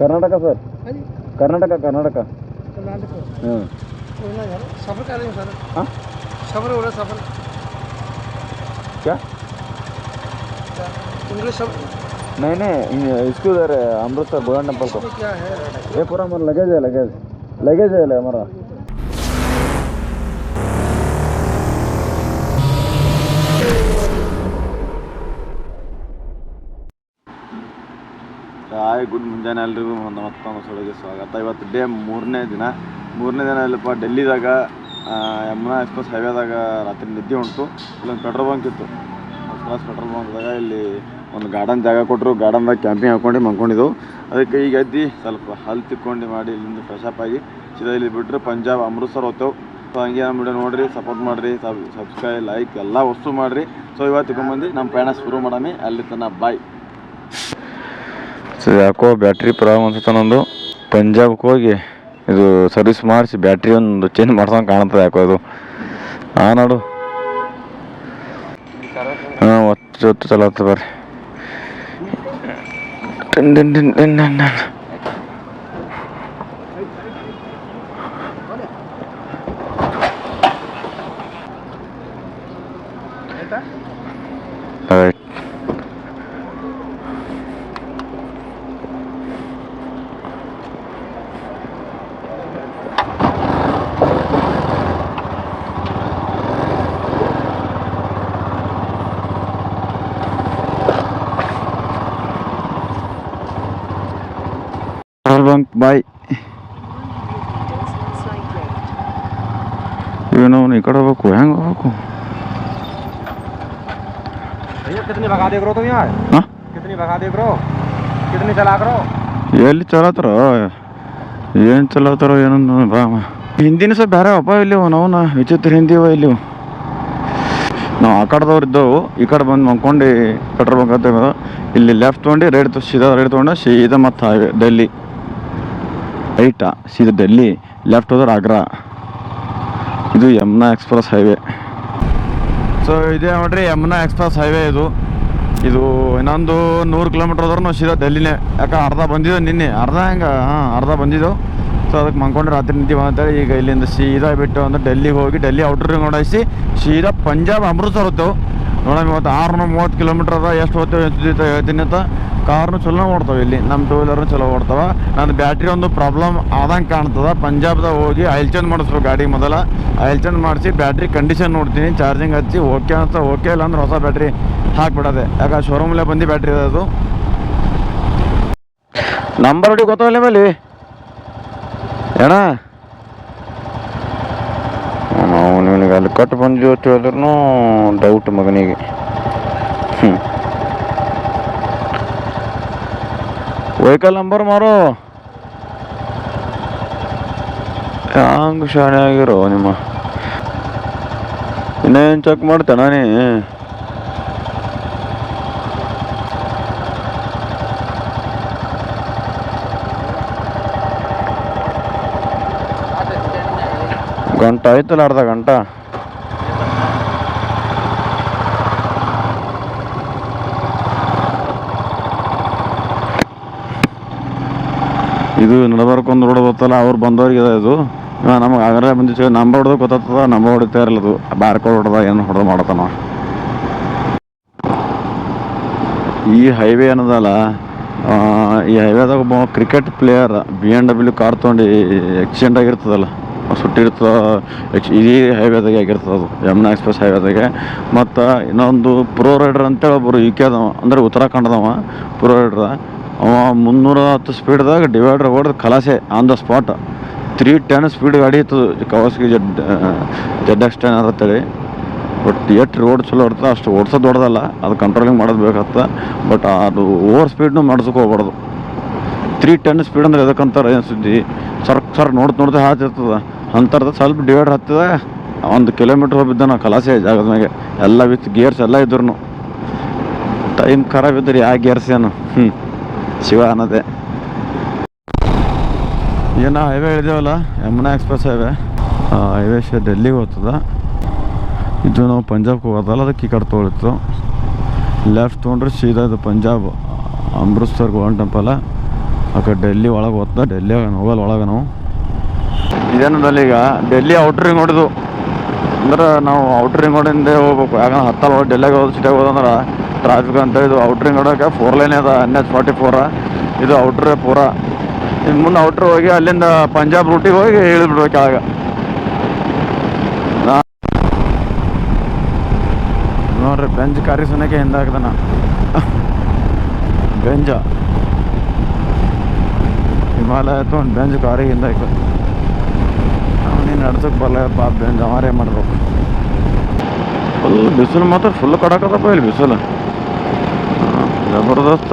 Karnataka sir हाँ जी ಕರ್ನಾಟಕ ಕರ್ನಾಟಕ कर्नाटक ಹ್ಞೂ कोई ना यार सफ़र कर रहे हैं सर हाँ सफ़र हो रहा है सफ़र क्या इंग्लिश सफ़र नहीं नहीं इसको उधर है, अमृतसर गोल्डन टेम्पल को इसमें क्या है ये पूरा हमारा लगेज है लगेज लगेज है हमारा ಹಾಯ್, ಗುಡ್ ಮುಂಜಾನೆ ಎಲ್ರಿಗೂ. ಒಂದು ಮತ್ತೊಂದು ಸೊಳಗೆ ಸ್ವಾಗತ. ಇವತ್ತು ಡೇ ಮೂರನೇ ದಿನ. ಮೂರನೇ ದಿನ ಇಲ್ಲಪ್ಪ ಡೆಲ್ಲಿದಾಗ ಯಮುನಾ ಎಕ್ಸ್ಪ್ರೆಸ್ ಹೈವೇದಾಗ ರಾತ್ರಿ ನಿದ್ದೆ ಉಂಟು. ಇಲ್ಲೊಂದು ಪೆಟ್ರೋಲ್ ಬಂಕ್ ಇತ್ತು. ಕ್ಲಾಸ್ ಪೆಟ್ರೋಲ್ ಬಂಕ್ದಾಗ ಇಲ್ಲಿ ಒಂದು ಗಾರ್ಡನ್ ಜಾಗ ಕೊಟ್ಟರು ಗಾರ್ಡನ್ದಾಗ ಕ್ಯಾಂಪಿಂಗ್ ಹಾಕೊಂಡು ಮಲ್ಕೊಂಡಿದ್ದೆವು ಅದಕ್ಕೆ ಈಗ ಎದ್ದು ಸ್ವಲ್ಪ ಹಲ್ ತಿಕ್ಕೊಂಡು ಮಾಡಿ ಇಲ್ಲಿಂದ ಫ್ರೆಶ್ ಆಗಿ ಸೀದಾ ಇಲ್ಲಿ ಬಿಟ್ಟರೆ ಪಂಜಾಬ್ ಅಮೃತ್ಸರ್ ಹೋಗ್ತೇವೆ ಸೊ ಹಂಗೆ ನಮ್ಮ ವಿಡಿಯೋ ನೋಡಿರಿ ಸಪೋರ್ಟ್ ಮಾಡಿರಿ ಸಬ್ ಸಬ್ಸ್ಕ್ರೈಬ್ ಲೈಕ್ ಎಲ್ಲ ವಸ್ತು ಮಾಡಿರಿ. ಸೊ ಇವತ್ತು ತಿಳ್ಕೊಂಬಂದು ನಮ್ಮ ಪ್ರಯಾಣ ಶುರು ಮಾಡಮಿ ಅಲ್ಲಿ ತನಕ ಬಾಯ್ ಸೊ ಯಾಕೋ ಬ್ಯಾಟ್ರಿ ಪ್ರಾಬ್ಲಮ್ ಅನ್ಸುತ್ತೆ ನಂದು. ಪಂಜಾಬ್ಗೆ ಹೋಗಿ ಇದು ಸರ್ವಿಸ್ ಮಾಡಿಸಿ ಬ್ಯಾಟ್ರಿ ಒಂದು ಚೇಂಜ್ ಮಾಡ್ಸಂಗೆ ಕಾಣುತ್ತೆ ಯಾಕೋ ಇದು ಹಾಂ ನೋಡು. ಹಾಂ ಒತ್ತು ಹೊತ್ತು ಚಲೋ ಬರ್ರಿ. ಲಾಂಗ್ ಬಾಯ್ ಈಗ ಈ ಕಡೆ ಹೋಗ್ಬೇಕು ಹೆಂಗೆ ಹೋಗಬೇಕು ಎಲ್ಲಿ ಚಲಾತರ ಏನು ಚಲಾತಾರ ಏನೋ ಹಿಂದಿನ ಸಹ ಬೇರೆ ಅಪ್ಪ ಇಲ್ಲಿ ನಾವುನ ವಿಚಿತ್ರ ಹಿಂದಿವ ಇಲ್ಲಿ ನಾವು ಆ ಕಡೆದವ್ರು ಇದ್ದವು ಈ ಕಡೆ ಬಂದು ಮಲ್ಕೊಂಡು ಪೆಟ್ರೋಲ್ ಬಂಕ್ ಅಂತ ಇಲ್ಲಿ ಲೆಫ್ಟ್ ತೊಗೊಂಡು ರೇಟ್ ಸೀದಾ ರೇಟ್ ತೊಗೊಂಡು ಸೀದಾ ಮತ್ತೆ ಡೆಲ್ಲಿ ರೈಟಾ ಸೀದಾ ಡೆಲ್ಲಿ, ಲೆಫ್ಟ್ ಹೋದ್ರೆ ಆಗ್ರಾ. ಇದು ಯಮುನಾ ಎಕ್ಸ್ಪ್ರೆಸ್ ಹೈವೇ. ಸೊ, ಇದೇ ನೋಡ್ರಿ, ಯಮುನಾ ಎಕ್ಸ್ಪ್ರೆಸ್ ಹೈವೇ ಇದು. ಇದು ಇನ್ನೊಂದು ನೂರು ಕಿಲೋಮೀಟ್ರ್ ಹೋದ್ರೂ ಸೀದಾ ಡೆಲ್ಲಿನೇ. ಯಾಕೆ ಅರ್ಧ ಬಂದಿದ್ದು ನಿನ್ನೆ. ಅರ್ಧ ಹೆಂಗೆ? ಹಾಂ, ಅರ್ಧ ಬಂದಿದ್ದು ಸೊ, ಅದಕ್ಕೆ ಮಂಕೊಂಡು ರಾತ್ರಿ ನಿಂತಿ ಅಂತೇಳಿ ಈಗ ಇಲ್ಲಿಂದ ಸೀದಾ ಬಿಟ್ಟು ಅಂದ್ರೆ ಡೆಲ್ಲಿಗೆ ಹೋಗಿ, ಡೆಲ್ಲಿ ಔಟ್ರ್ ನೋಡಿಸಿ ಸೀದಾ ಪಂಜಾಬ್ ಅಮೃತ್ಸರ್ ಹೊತ್ತು ನೋಡೋಣ ಇವತ್ತು ಆರುನೂರ ಮೂವತ್ತು ಕಿಲೋಮೀಟ್ರ್ ಅದ, ಎಷ್ಟು ಹೊತ್ತು ಹೇಳ್ತೀನಿ ಅಂತ. ಕಾರ್ನು ಚಲೋ ಓಡ್ತಾವೆ ಇಲ್ಲಿ. ನಮ್ಮ ಟೂ ವೀಲರ್ನು ಚಲೋ ಓಡ್ತಾವೆ ನನ್ನ ಬ್ಯಾಟ್ರಿ ಒಂದು ಪ್ರಾಬ್ಲಮ್ ಆದಂಗೆ ಕಾಣ್ತದೆ. ಪಂಜಾಬ್ದಾಗ ಹೋಗಿ ಆಯಿಲ್ ಚೇಂಜ್ ಮಾಡಿಸ್ಬೇಕು ಗಾಡಿ ಮೊದಲ. ಆಯಿಲ್ ಚೇಂಜ್ ಮಾಡಿಸಿ ಬ್ಯಾಟ್ರಿ ಕಂಡೀಷನ್ ನೋಡ್ತೀನಿ. ಚಾರ್ಜಿಂಗ್ ಹಚ್ಚಿ ಓಕೆ ಅಂತ ಓಕೆ ಇಲ್ಲ ಅಂದ್ರೆ ಹೊಸ ಬ್ಯಾಟ್ರಿ ಹಾಕ್ಬಿಡೋದೆ. ಯಾಕೆ ಶೋರೂಮಲ್ಲೇ ಬಂದು ಬ್ಯಾಟ್ರಿ ಅದು ನಂಬರ್ ಹೊಡಿ ಗೊತ್ತಾಗಲ್ಲ ಮೇಲೆ ಏನ? ನಾವು ಅಲ್ಲಿ ಕಟ್ಟು ಬಂದು ಹೇಳಿದ್ರು ಡೌಟ್ ಮಗನಿಗೆ. ಹ್ಞೂ ವೆಹಿಕಲ್ ನಂಬರ್ ಮಾರು ಹಂಗೆ ಶಾಣೆ ಆಗಿರೋ ನಿಮ್ಮ. ಇನ್ನೇನು ಚೆಕ್ ಮಾಡ್ತೆ ನಾನೇ? ಗಂಟ ಆಯ್ತಲ್ಲ ಅರ್ಧ ಗಂಟ? ಇದು ನಡಬರ್ಕೊಂದು ರೋಡ್ ಗೊತ್ತಲ್ಲ, ಅವ್ರು ಬಂದವ್ರಿಗೆ ಇದೆ. ನಮಗೆ ಆಗಲೇ ಬಂದಿ ನಂಬರ್ ಹೊಡೆದು ಗೊತ್ತಾಗ್ತದ, ನಂಬರ್ ಹೊಡಿತಾ ಇರಲ್ಲ ಅದು. ಬಾರ್ಕೋಡ್ ಹೊಡೆದ ಏನು ಹೊಡೆದು ಮಾಡತ್ತಾನ ಈ ಹೈವೇ ಏನದಲ್ಲ ಈ ಹೈವೇದಾಗ ಒಬ್ಬ cricket player B M W car ತೊಗೊಂಡು ಆಕ್ಸಿಡೆಂಟ್ ಆಗಿರ್ತದಲ್ಲ. ಸುಟ್ಟಿರ್ತದ ಎಕ್ಸ್ ಇಡೀ ಹೈವೇದಾಗೆ ಆಗಿರ್ತದೆ ಅದು, ಯಮುನಾ ಎಕ್ಸ್ಪ್ರೆಸ್ ಹೈವೇದಾಗೆ. ಮತ್ತು ಇನ್ನೊಂದು ಪ್ರೋ ರೈಡರ್ ಅಂತೇಳಿ ಒಬ್ಬರು ಯು ಕೆ ಅದಾವ, ಅಂದ್ರೆ ಉತ್ತರಾಖಂಡದವ, ಪ್ರೋ ರೈಡ್ರ. ಅವ ಮುನ್ನೂರ ಹತ್ತು ಸ್ಪೀಡ್ದಾಗ ಡಿವೈಡರ್ ಹೊಡೆದು ಕಲಾಸೆ on the spot three ten speed ಗಾಡಿ ಇತ್ತು Kawasaki Z Z X ten ಅಂತೇಳಿ ಬಟ್ ಎಷ್ಟು ರೋಡ್ ಚಲೋ ಇರ್ತದೆ ಅಷ್ಟು ಓಡಿಸೋದು ದೊಡ್ಡದಲ್ಲ ಅದು ಕಂಟ್ರೋಲಿಂಗ್ ಮಾಡೋದು ಬೇಕಾಗ್ತದೆ. ಬಟ್ ಅದು ಓವರ್ ಸ್ಪೀಡ್ನು ಮಾಡ್ಸೋಕೆ ಹೋಗ್ಬಾರ್ದು. ತ್ರೀ ಟೆನ್ ಸ್ಪೀಡ್ ಅಂದ್ರೆ ಎದಕ್ಕಂತಾರೆ ಏನು ಸುದ್ದಿ? ಸರ್ ಸರ್ ನೋಡ್ತಾ ನೋಡ್ತಾ ಹಾತಿರ್ತದ ಅಂತರ್ದ ಸ್ವಲ್ಪ ಡಿವೈಡರ್ ಹತ್ತಿದೆ, ಒಂದು ಕಿಲೋಮೀಟ್ರ್ ಹೋಗಿದ್ದ ನಾವು ಕಲಾಸೆ ಜಾಗದ ಮ್ಯಾಗೆ. ಎಲ್ಲ ವಿತ್ ಗೇರ್ಸ್ ಎಲ್ಲ ಇದ್ರು ಟೈಮ್ ಖರಾಬ್ ಇದ್ರಿ ಯಾವ ಗೇರ್ಸ್ ಏನು? ಹ್ಞೂ ಶಿವ ಅನ್ನೋದೆ. ಈಗ ನಾವು ಹೈವೇ ಹೇಳಿದೇವಲ್ಲ ಯಮುನಾ ಎಕ್ಸ್ಪ್ರೆಸ್ ಹೈವೇ ಹೈವೇ ಶೇ ಡೆಲ್ಲಿಗೆ ಹೋಗ್ತದ. ಇದು ನಾವು ಪಂಜಾಬ್ಗೆ ಹೋಗೋದಲ್ಲ ಅದಕ್ಕೆ ಈ ಕಡೆ ತೊಗೊಳಿತ್ತು ಲೆಫ್ಟ್ ತೊಗೊಂಡ್ರೆ ಸೀದಾ ಇದು ಪಂಜಾಬ್ ಅಮೃತ್ಸರ್ ಗೋಲ್ಡನ್ ಟೆಂಪಲ್ ಆ ಕಡೆ ಡೆಲ್ಲಿ ಒಳಗೆ ಹೋಗ್ತಾ ಡೆಲ್ಲಿ ಹೋಗಲ್ಲ ಒಳಗೆ ನಾವು. ಇದೇನದಲ್ಲಿ ಈಗ. ಡೆಲ್ಲಿ ಔಟ್ರ್ ರಿಂಗ್ ಹೊಡೆದು. ಅಂದ್ರೆ ನಾವು ಔಟ್ರಿಂಗ್ ರಿಂಗ್ ಹೊಡಿಂದ ಹೋಗ್ಬೇಕು. ಯಾಕಂದ್ರೆ ಹತ್ತಲ್ಲ ಡೆಲ್ಲಿಗೆ ಹೋದ್ರೆ ಸಿಟಿಗೆ ಹೋದಂದ್ರೆ ಟ್ರಾಫಿಕ್ ಅಂತ ಇದು ಔಟ್ರ್ ನೋಡೋಕೆ ಫೋರ್ ಲೈನ್ ಅದ ಎನ್ ಎಚ್ ಫಾರ್ಟಿ ಫೋರ ಇದು ಔಟ್ರೇ ಪೂರ. ಇನ್ನು ಮುಂದೆ ಔಟ್ರ್ ಹೋಗಿ ಅಲ್ಲಿಂದ ಪಂಜಾಬ್ ರೂಟಿಗೆ ಹೋಗಿ ಇಳಿದ್ಬಿಡ್ಬೇಕು ಆಗ ನಾ- ನೋಡ್ರಿ, ಬೆಂಜ್ ಕಾರಿ ಸುನಕ್ಕೆ ಹಿಂದಾಗ್ದಾನ ಬೆಂಜ. ಹಿಮಾಲಯ ತೊಗೊಂಡು ಬೆಂಜ್ ಕಾರಿಗೆ ಹಿಂದಾಯ್ತು ಅವನೇ ನಡ್ಸಕ್ಕೆ ಬರಲ್ಲಪ್ಪ ಬೆಂಜ್ ಅವರೇ ಮಾಡ್ಬೇಕು. ಫುಲ್ ಬಿಸಿಲು ಮಾತ್ರ ಫುಲ್ ಕಡಕದಪ್ಪ ಇಲ್ಲಿ ಬಿಸಿಲು. ಜಬರ್ದಸ್ತ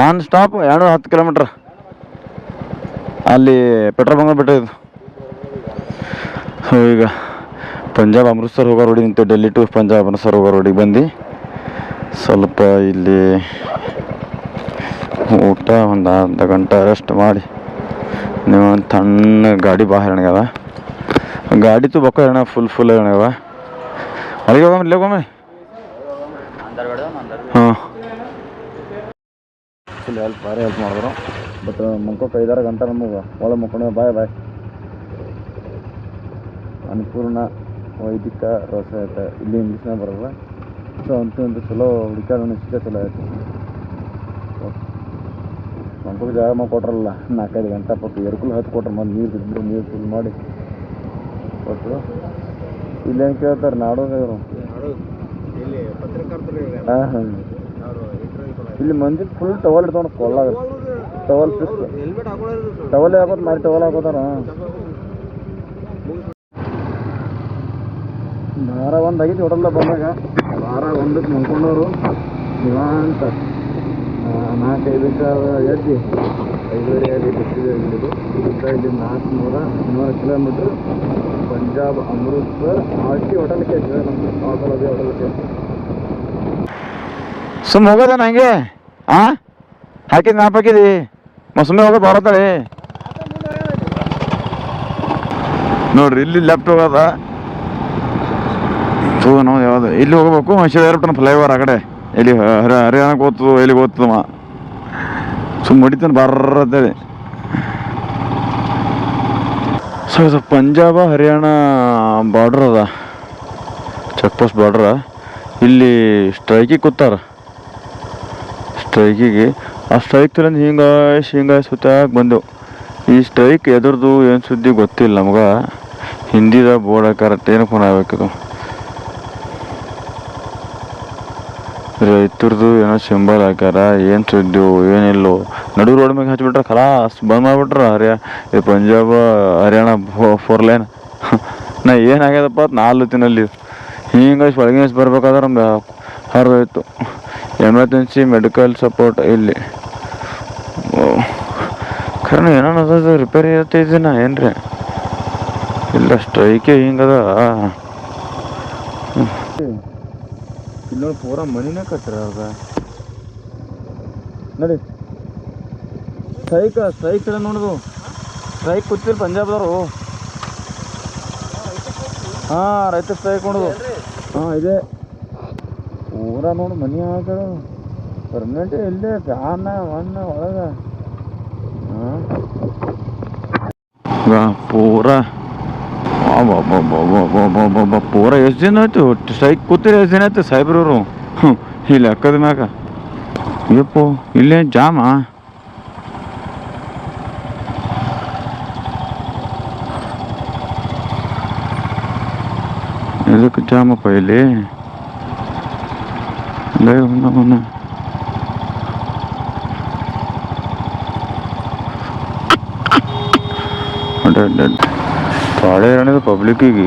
ನಾನ್ ಸ್ಟಾಪ್ ಎರಡು ಹತ್ತು ಕಿಲೋಮೀಟ್ರ್. ಅಲ್ಲಿ ಪೆಟ್ರೋಲ್ ಬಂಕ್ ಬಿಟ್ಟು ಸೊ ಈಗ ಪಂಜಾಬ್ ಅಮೃತ್ಸರ್ ಹೋಗೋ ರೋಡಿಗೆ ನಿಂತು ಡೆಲ್ಲಿ ಟು ಪಂಜಾಬ್ ಅಮೃತ್ಸರ್ ಹೋಗೋ ರೋಡಿಗೆ ಬಂದು. ಸ್ವಲ್ಪ ಇಲ್ಲಿ ಊಟ ಒಂದು ಅರ್ಧ ಗಂಟೆ ರೆಸ್ಟ್ ಮಾಡಿ. ನೀವು ತಣ್ಣ ಗಾಡಿ ಬಾ ಹೆಣಗದ ಗಾಡಿ ತು ಬಕ್ಕ ಫುಲ್ ಫುಲ್ ಹೆಣಗವ ಅಲ್ಲಿಗೆ ಹೋಗಮ್ಮ ಇಲ್ಲೇ ಹೋಗಮ್ಮ. ಹಾಂ. ಹೆಲ್ಪ್ ಭಾರಿ ಹೆಲ್ಪ್ ಮಾಡಿದ್ರು. ಬಟ್ ಮುಖಕ್ಕೆ ಐದಾರು ಗಂಟೆ ನಮಗೆ ಒಳ ಮುಕ್ಕೊಂಡು ಬಾಯ್ ಬಾಯ್. ಅನ್ನಪೂರ್ಣ, ವೈದಿಕ, ರಸಾಯತ, ಇಲ್ಲಿ ಇಂಗ್ಲೀಷ್ನಾಗ ಬರಲ್ಲ. ಸೊ ಅಂತೂ ಒಂದು ಚಲೋ ಹುಡುಕ್ಯಾಡ ಸಿಕ್ಕ ಚಲೋ ಆಯ್ತು. ಮಂಕುಗೆ ಜಾಗ ಮಾಡಿ ಕೊಟ್ರಲ್ಲ, ನಾಲ್ಕೈದು ಗಂಟೆ ಪಟ್ಟು. ಎರ್ಕುಲ್ ಹತ್ತು ಕೊಟ್ರು, ಮತ್ತು ನೀರು ಬಿದ್ದು ನೀರು ಫುಲ್ ಮಾಡಿ ಕೊಟ್ಟರು ಇಲ್ಲೇನು ಕೇಳ್ತಾರೆ? ನಾಡೋದು ಇವರು. ಇಲ್ಲಿ ಹಾಂ ಹಾಂ. ಇಲ್ಲಿ ಮಂದಿ ಫುಲ್ ಟವಲ್ ಇಡ್ತಾವ ಕೊಲ್ಲಾಗ ಟವಲ್ ಟವಲ್ ಹಾಕೋದು ಮಾರಿ ಟವಲ್ ಹಾಕೋತಾರ ವಾರ ಒಂದು ಆಗೈತಿ ಹೋಟೆಲ್ದ ಬಂದಾಗ. ವಾರ ಒಂದಕ್ಕೆ ಮಂಕೊಂಡವರು ನಿವಾಂತ ನಾಲ್ಕೈದಕ್ಕೆ ಎದ್ದು ಐದುವರೆ ಆಗಿ ಬಿಟ್ಟಿದೆ ಇಲ್ಲಿದು ಇದಕ್ಕೆ ಇಲ್ಲಿ ನಾಲ್ಕುನೂರ ನೂರ ಕಿಲೋಮೀಟ್ರ್ ಪಂಜಾಬ್ ಅಮೃತ್ಸರ್ ಆಟಿ ಹೋಟೆಲ್ಗೆ ಹೋಟೆಲ್ ಅದೇ ಹೋಟೆಲ್ಗೆ. ಸುಮ್ಮ ಹೋಗೋದ ನಂಗೆ? ಆ? ಹಾಕಿದ್ ಮ್ಯಾಪ್ ಹಾಕಿದಿ ಸುಮ್ಮನೆ ಹೋಗೋದು ಬರತ್ತಳಿ ನೋಡ್ರಿ, ಇಲ್ಲಿ ಲೆಫ್ಟ್ ಹೋಗೋದ. ಯಾವ್ದು? ಇಲ್ಲಿ ಹೋಗ್ಬೇಕು, ಮೈಸೂರು ಏರ್ಬಿಟ್ಟು ಫ್ಲೈಓವರ್ ಆ ಕಡೆ. ಎಲ್ಲಿ, ಹರ, ಹರಿಯಾಣಕ್ಕೆ ಓದ್ತದ ಎಲ್ಲಿಗೆ ಓದ್ತದಮ್ಮ ಸುಮ್ಮ ಹೊಡಿತಾನೆ ಬರ್ರತ್ತೇಳಿ ಸೊ ಇದು ಪಂಜಾಬ, ಹರಿಯಾಣ ಬಾರ್ಡ್ರ್ ಅದ. ಚೆಕ್ ಪೋಸ್ಟ್ ಬಾರ್ಡ್ರ ಇಲ್ಲಿ ಸ್ಟ್ರೈಕಿಗೆ ಕೂತಾರ. ಸ್ಟ್ರೈಕಿಗೆ ಆ ಸ್ಟ್ರೈಕ್ ತಲೆಂದು ಹಿಂಗಾಯ್ಸ್ ಹಿಂಗಾಯ್ಸ್ ಸುತ್ತಾಗಿ ಬಂದೆವು. ಈ ಸ್ಟ್ರೈಕ್ ಎದುರ್ದು ಏನು ಸುದ್ದಿ ಗೊತ್ತಿಲ್ಲ ನಮ್ಗೆ. ಹಿಂದಿದ ಬೋರ್ಡ್ ಹಾಕಾರ ಏನು ಫೋನ್ ಆಗ್ಬೇಕಿದು ರೈತರದು ಏನೋ ಸಿಂಬಲ್ ಹಾಕ್ಯಾರ, ಏನು ಸುದ್ದಿ ಏನಿಲ್ಲೋ. ನಡು ರೋಡ್ ಮ್ಯಾಗೆ ಹಚ್ಬಿಟ್ರೆ ಖಲಾಸ್ ಬಂದ್ ಮಾಡ್ಬಿಟ್ರ ಹರಿಯ, ಈ ಪಂಜಾಬ್, ಹರಿಯಾಣ ಫೋರ್ ಲೈನ್ ನಾ ಏನಾಗ್ಯದಪ್ಪ ಅಂತ ನಾಲ್ಕು ತಿನ್ನಲ್ಲಿ ಹಿಂಗೆ ಒಳಗಿನ ಬರ್ಬೇಕಾದ್ರೆ ನಮ್ಗೆ ಹರಿದೋಯ್ತು ಎಮರ್ಜೆನ್ಸಿ ಮೆಡಿಕಲ್ ಸಪೋರ್ಟ್ ಇಲ್ಲಿ. ಕಾರಣ, ಏನೋ ಅದ ರಿಪೇರಿ ಇರ್ತಿದ್ದೀನ ರೀ ಇಲ್ಲ ಸ್ಟ್ರೈಕೆ ಹಿಂಗದ ಇಲ್ಲೊಂದು ಪೂರ ಮನಿನೇ ಅವ್ರ ನೋಡಿ. ಸ್ಟ್ರೈಕ್ ಸ್ಟ್ರೈಕ್ ಕಡೆ ನೋಡುದು. ಸ್ಟ್ರೈಕ್ ಕೂತಿರಿ ಪಂಜಾಬ್ದವರು. ಹಾಂ, ರೈತ ಸ್ಟ್ರೈಕ್ ನೋಡುದು. ಹಾಂ, ಇದೆ. ಪೂರ ನೋಡು ಮನಿ ಹಾಕೋದು ಪರ್ಮನೆಂಟ್ ಇಲ್ಲೇ ಗಾನ ಒಣ್ಣ ಒಳಗೆ. ಹಾಂ. ಪೂರ. ಪೂರ ಎಷ್ಟು ದಿನ ಆಯ್ತು ಸ್ಟ್ರೈಕ್ ಕೂತಿರಿ ಎಷ್ಟು ದಿನ ಆಯ್ತು ಸಾಹೇಬ್ರವರು ಹ್ಞೂ ಈ ಲೆಕ್ಕದ ಮ್ಯಾಗ ಯಪ್ಪೋ ಇಲ್ಲೇ ಜಾಮ ಎದಕ್ಕೆ ಜಾಮಪ್ಪ ಇಲ್ಲಿ ಲೇ ಅವನ ಪಾಳೆ ಏನಿದೆ ಪಬ್ಲಿಕ್ಕಿಗೆ.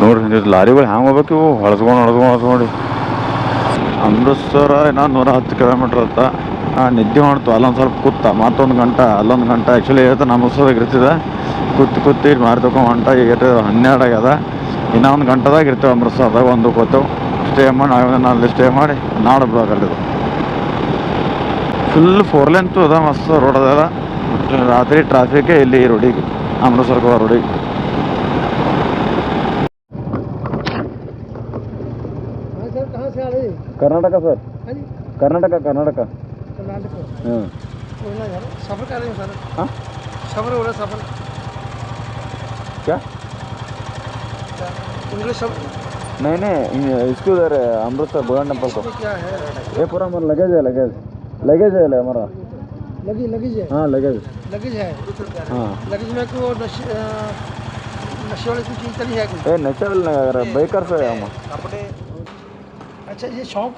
ನೋಡ್ರಿ ಲಾರಿಗಳು ಹ್ಯಾಂಗೆ ಹೋಗ್ಬೇಕು ಇವು ಹೊಳಸ್ಕೊಂಡು ಹೊಳಸ್ಕೊಂಡು ಹೊಳಸ್ಕೊಂಡು ಅಮೃತ್ಸರ, ಇನ್ನೂ ನೂರ ಹತ್ತು ಕಿಲೋಮೀಟ್ರ್ ಅಂತ ನಿದ್ದೆ ಮಾಡ್ತು ಅಲ್ಲೊಂದು ಸ್ವಲ್ಪ ಕೂತ. ಮತ್ತೊಂದು ಗಂಟೆ, ಅಲ್ಲೊಂದು ಗಂಟೆ. ಆ್ಯಕ್ಚುಲಿ ಇವತ್ತು ಅಮೃತ್ಸರದಾಗ ಇರ್ತಿದೆ. ಕೂತು ಕೂತಿ ಇಲ್ಲಿ ಮಾರ್ತಕೊಂಡ್ ಹೊಂಟ. ಈಗ ಹನ್ನೆರಡು ಆಗ್ಯದ. ಇನ್ನೂ ಒಂದು ಗಂಟೆದಾಗ ಇರ್ತೇವೆ ಅಮೃತ್ಸರದಾಗ. ಒಂದು ಕೂತು. ಸ್ಟೇ ಮಾಡಿ, ನಾವೇ ಅಲ್ಲಿ ಸ್ಟೇ ಮಾಡಿ, ನಾಡು ಬಿಡೋಕಲ್ಲಿದು ಫುಲ್ ಫೋರ್ ಲೆಂತು ಅದ ಮಸ್ತ್ ರೋಡ್ ಅದಲ್ಲ ರಾತ್ರಿ ಟ್ರಾಫಿಕ್ ಇಲ್ಲಿ ಈ ರೋಡಿಗೆ ಅಮೃತ್ಸರ್ಗೆ ಹೋಗೋ ರೋಡಿಗೆ कहाँ से आ रहे ಕರ್ನಾಟಕ ಸರ್ हाँ जी ಕರ್ನಾಟಕ ಕರ್ನಾಟಕ कर्नाटक ಹಾಂ बोलना जा रहा सफ़र कर रहे हो सर हाँ? सफ़र हो रहा है सफ़र क्या इंग्लिश सब नहीं नहीं इसको उधर अमृतसर गोल्डन टेम्पल को इसमें क्या है ये पूरा हमारा लगेज है लगेज लगेज है ले हमारा लगी लगेज है हाँ लगेज लगेज है हाँ। लगेज में को नशे नशे वाली कोई चीज़ तो नहीं है कोई ए नेचुरल अगर बाइकर से हम कपड़े अच्छा ये शौक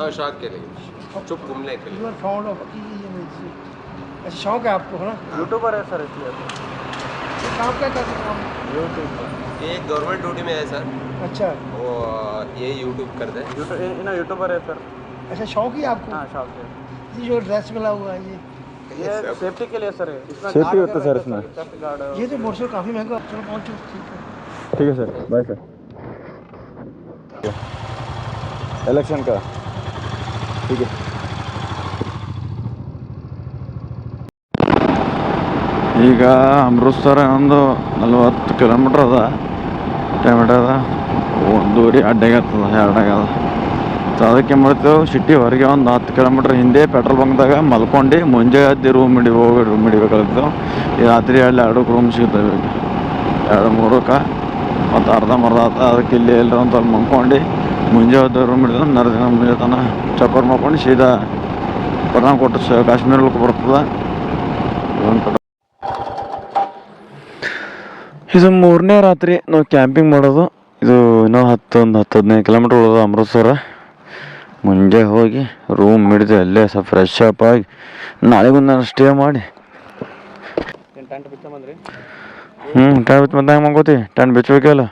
हाँ शौक के लिए। चुप घूमने के लिए। यू आर फाउंड ऑफ़ अच्छा शौक है आपको है ना? यूट्यूबर है सर इसलिए। काम क्या करते हैं काम ये गवर्नमेंट ड्यूटी में है सर। अच्छा। वो ये यूट्यूब करते हैं। यूट्यूब यूट्यूबर है सर। अच्छा शौक ही आपको? हाँ से ये जो ड्रेस मिला हुआ है ये ये सेफ्टी के लिए सर सेफ्टी होता है सर इसमें ये तो मोटरसाइकिल काफ़ी महंगा चलो पहुँचो ठीक है ठीक है सर बाय सर इलेक्शन का ठीक है ಈಗ ಅಮೃತ್ಸರ ಒಂದು ನಲ್ವತ್ತು ಕಿಲೋಮೀಟ್ರ್ ಅದ ಟೈಮಿಟ್ ಅದ ಒಂದೂರಿ ಅಡ್ಡಾಗತ್ತದ ಎರಡಾಗದ ಸೊ ಅದಕ್ಕೆ ಮಾಡ್ತೇವೆ ಸಿಟಿ ಹೊರಗೆ ಒಂದು ಹತ್ತು ಕಿಲೋಮೀಟ್ರ್ ಹಿಂದೆ ಪೆಟ್ರೋಲ್ ಬಂಕ್ದಾಗ ಮಲ್ಕೊಂಡು ಮುಂಜೆ ಹತ್ತಿ ರೂಮ್ ಹಿಡಿ ಹೋಗಿ ರೂಮ್ ಹಿಡಿಬೇಕಾಗ್ತದೆ ಈ ರಾತ್ರಿ ಎರಡು ಎರಡಕ್ಕೆ ರೂಮ್ ಸಿಗ್ತವೆ ಎರಡು ಮೂರಕ್ಕೆ ಮತ್ತು ಅರ್ಧಂಬರ್ಧ ಆತ ಅದಕ್ಕೆ ಇಲ್ಲಿ ಎಲ್ಲರ ಅಂತ ಅಲ್ಲಿ ಮಲ್ಕೊಂಡು ಮುಂಜೆ ಹತ್ತಿ ರೂಮ್ ಹಿಡಿದು ನರದಿನ ಮುಂಜೆ ತನ ಚಪ್ಪರ್ ಮಾಡ್ಕೊಂಡು ಸೀದಾ ಸ ಕಾಶ್ಮೀರಕ್ಕೆ ಬರ್ತದೆ. ಇದು ಮೂರನೇ ರಾತ್ರಿ ನಾವು ಕ್ಯಾಂಪಿಂಗ್ ಮಾಡೋದು. ಇದು ಇನ್ನೂ ಹತ್ತು, ಒಂದು ಹತ್ತು ಹದಿನೈದು ಕಿಲೋಮೀಟ್ರ್ ಉಳಿದು ಅಮೃತ್ಸರ. ಮುಂಜೆ ಹೋಗಿ ರೂಮ್ ಹಿಡಿದು ಅಲ್ಲೇ ಸ್ವಲ್ಪ ಫ್ರೆಶ್ ಅಪ್ ಆಗಿ ನಾಳೆಗೂ ನಾನು ಸ್ಟೇ ಮಾಡಿ ಹ್ಞೂ ಟೆಂಟ್ ಬಿಚ್ಚ ಮತ್ತೆ ಹೆಂಗೆ ಮಾಡ್ಕೋತಿ ಟೆಂಟ್ ಬಿಚ್ಚಬೇಕಲ್ಲ